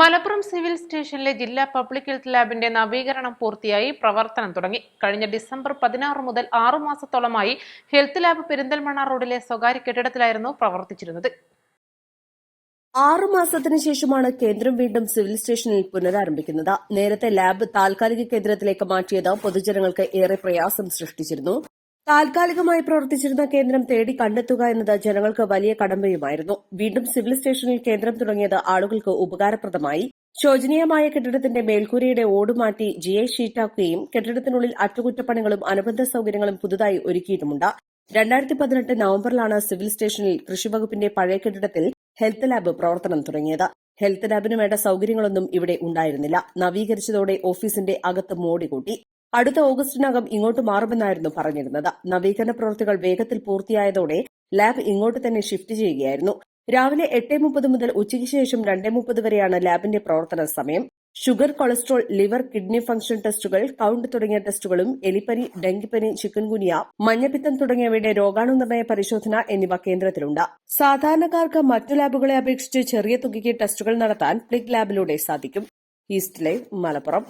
Malappuram civil സ്റ്റേഷനിലെ ജില്ലാ public health ലാബിന്റെ നവീകരണം പൂർത്തിയായി പ്രവർത്തനം തുടങ്ങി. കഴിഞ്ഞ ഡിസംബർ പതിനാറ് മുതൽ ആറു മാസത്തോളമായി ഹെൽത്ത് ലാബ് പെരിന്തൽമണ്ണ റോഡിലെ സ്വകാര്യ കെട്ടിടത്തിലായിരുന്നു പ്രവർത്തിച്ചിരുന്നത്. ആറു മാസത്തിന് ശേഷമാണ് കേന്ദ്രം വീണ്ടും സിവിൽ സ്റ്റേഷനിൽ പുനരാരംഭിക്കുന്നത്. നേരത്തെ ലാബ് താൽക്കാലിക കേന്ദ്രത്തിലേക്ക് മാറ്റിയത് പൊതുജനങ്ങൾക്ക് ഏറെ പ്രയാസം സൃഷ്ടിച്ചിരുന്നു. താൽക്കാലികമായി പ്രവർത്തിച്ചിരുന്ന കേന്ദ്രം തേടി കണ്ടെത്തുക എന്നത് ജനങ്ങൾക്ക് വലിയ കടമ്പയുമായിരുന്നു. വീണ്ടും സിവിൽ സ്റ്റേഷനിൽ കേന്ദ്രം തുടങ്ങിയത് ആളുകൾക്ക് ഉപകാരപ്രദമായി. ശോചനീയമായ കെട്ടിടത്തിന്റെ മേൽക്കൂരയുടെ ഓടുമാറ്റി ജി ഐ ഷീറ്റാക്കുകയും കെട്ടിടത്തിനുള്ളിൽ അറ്റകുറ്റപ്പണികളും അനുബന്ധ സൌകര്യങ്ങളും പുതുതായി ഒരുക്കിയിട്ടുമുണ്ട്. രണ്ടായിരത്തി പതിനെട്ട് നവംബറിലാണ് സിവിൽ സ്റ്റേഷനിൽ കൃഷിവകുപ്പിന്റെ പഴയ കെട്ടിടത്തിൽ ഹെൽത്ത് ലാബ് പ്രവർത്തനം തുടങ്ങിയത്. ഹെൽത്ത് ലാബിന് വേണ്ട സൌകര്യങ്ങളൊന്നും ഇവിടെ ഉണ്ടായിരുന്നില്ല. നവീകരിച്ചതോടെ ഓഫീസിന്റെ അകത്ത് മോടി കൂട്ടി. അടുത്ത ഓഗസ്റ്റിനകം ഇങ്ങോട്ട് മാറുമെന്നായിരുന്നു പറഞ്ഞിരുന്നത്. നവീകരണ പ്രവൃത്തികൾ വേഗത്തിൽ പൂർത്തിയായതോടെ ലാബ് ഇങ്ങോട്ട് തന്നെ ഷിഫ്റ്റ് ചെയ്യുകയായിരുന്നു. രാവിലെ എട്ട് മുപ്പത് മുതൽ ഉച്ചയ്ക്ക് ശേഷം രണ്ടേ മുപ്പത് വരെയാണ് ലാബിന്റെ പ്രവർത്തന സമയം. Sugar cholesterol liver kidney function ടെസ്റ്റുകൾ കൌണ്ട് തുടങ്ങിയ ടെസ്റ്റുകളും എലിപ്പനി ഡെങ്കിപ്പനി ചിക്കൻഗുനിയ മഞ്ഞപ്പിത്തം തുടങ്ങിയവയുടെ രോഗാണുനിർണയ പരിശോധന എന്നിവ കേന്ദ്രത്തിലുണ്ട്. സാധാരണക്കാർക്ക് മറ്റു ലാബുകളെ അപേക്ഷിച്ച് ചെറിയ തുകയ്ക്ക് ടെസ്റ്റുകൾ നടത്താൻ പ്ലിക് ലാബിലൂടെ സാധിക്കും. East live Malappuram.